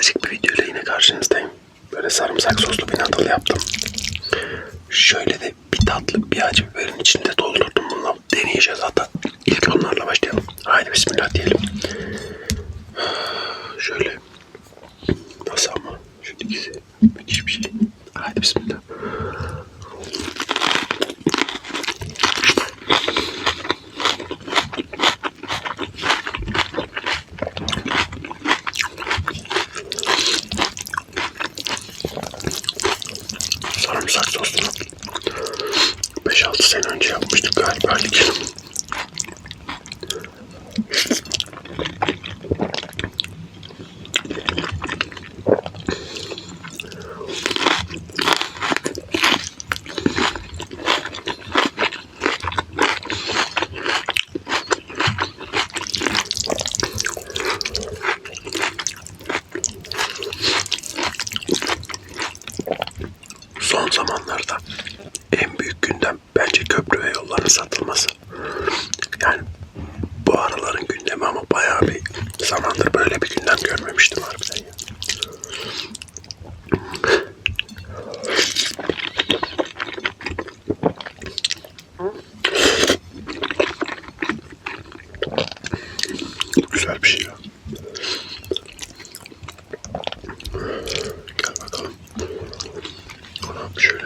kısacık bir videoyla yine karşınızdayım. Böyle sarımsak soslu bir nadal yaptım. Şöyle de bir tatlı bir acı biberin içinde doldurdum bununla. Deneyeceğiz hatta. İlk onlarla başlayalım. Haydi bismillah diyelim. Şöyle. Nasıl ama? Şu ikisi müthiş bir şey. Haydi bismillah. Sarımsak sosunu 5-6 sene önce yapmıştık galiba ilk. Son zamanlarda en büyük gündem bence köprü ve yolların satılması. Yani bu araların gündemi ama bayağı bir zamandır böyle bir gündem görmemiştim harbiden ya. Güzel bir şey ya. Şöyle.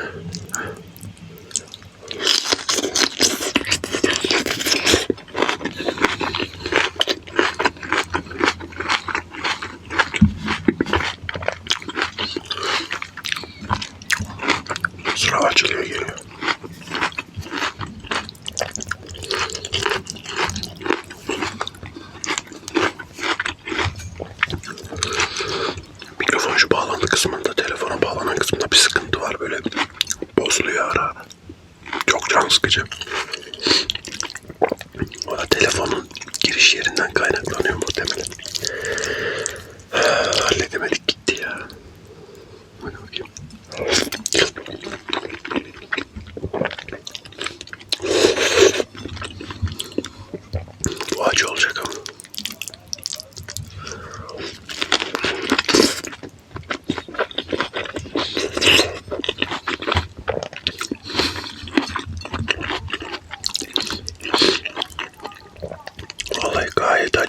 Sıra açılıyor geliyor. Mikrofon şu bağlantı kısmında, telefona bağlanan kısmında bir sıkıntı var böyle bozuluyor ara. Çok can sıkıcı.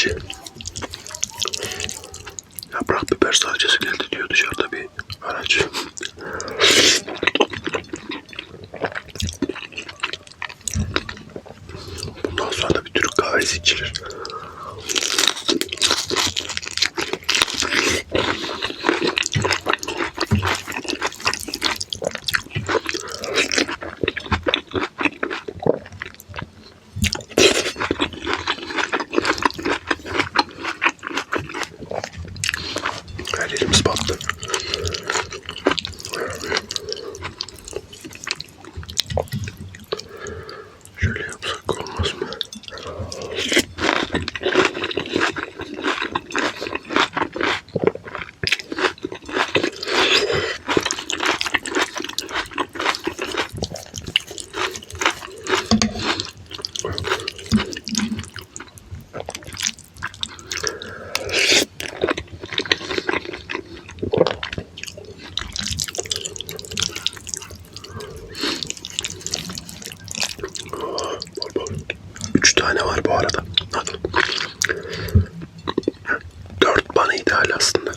Acı. Yaprak biber salçası geldi diyor dışarıda bir araç. Var bu arada. Dört bana ideal aslında.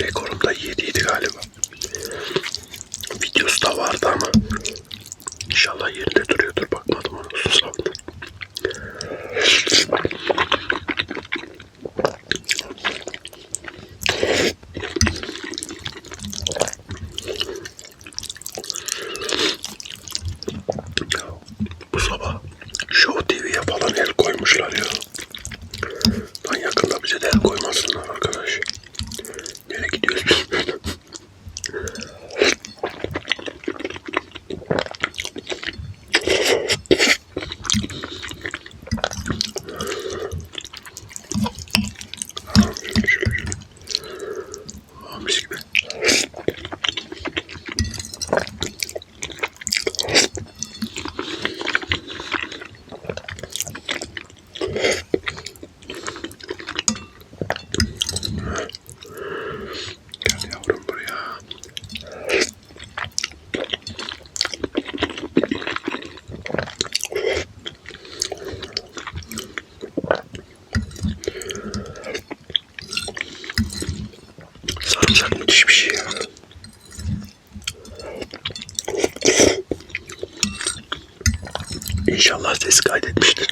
Rekorum da 7 idi galiba. Videosu da vardı ama İnşallah yerinde duruyordur. Bakmadım ona uzun zamandır. Sarımsak müthiş bir şey ya. İnşallah ses kaydetmiştir.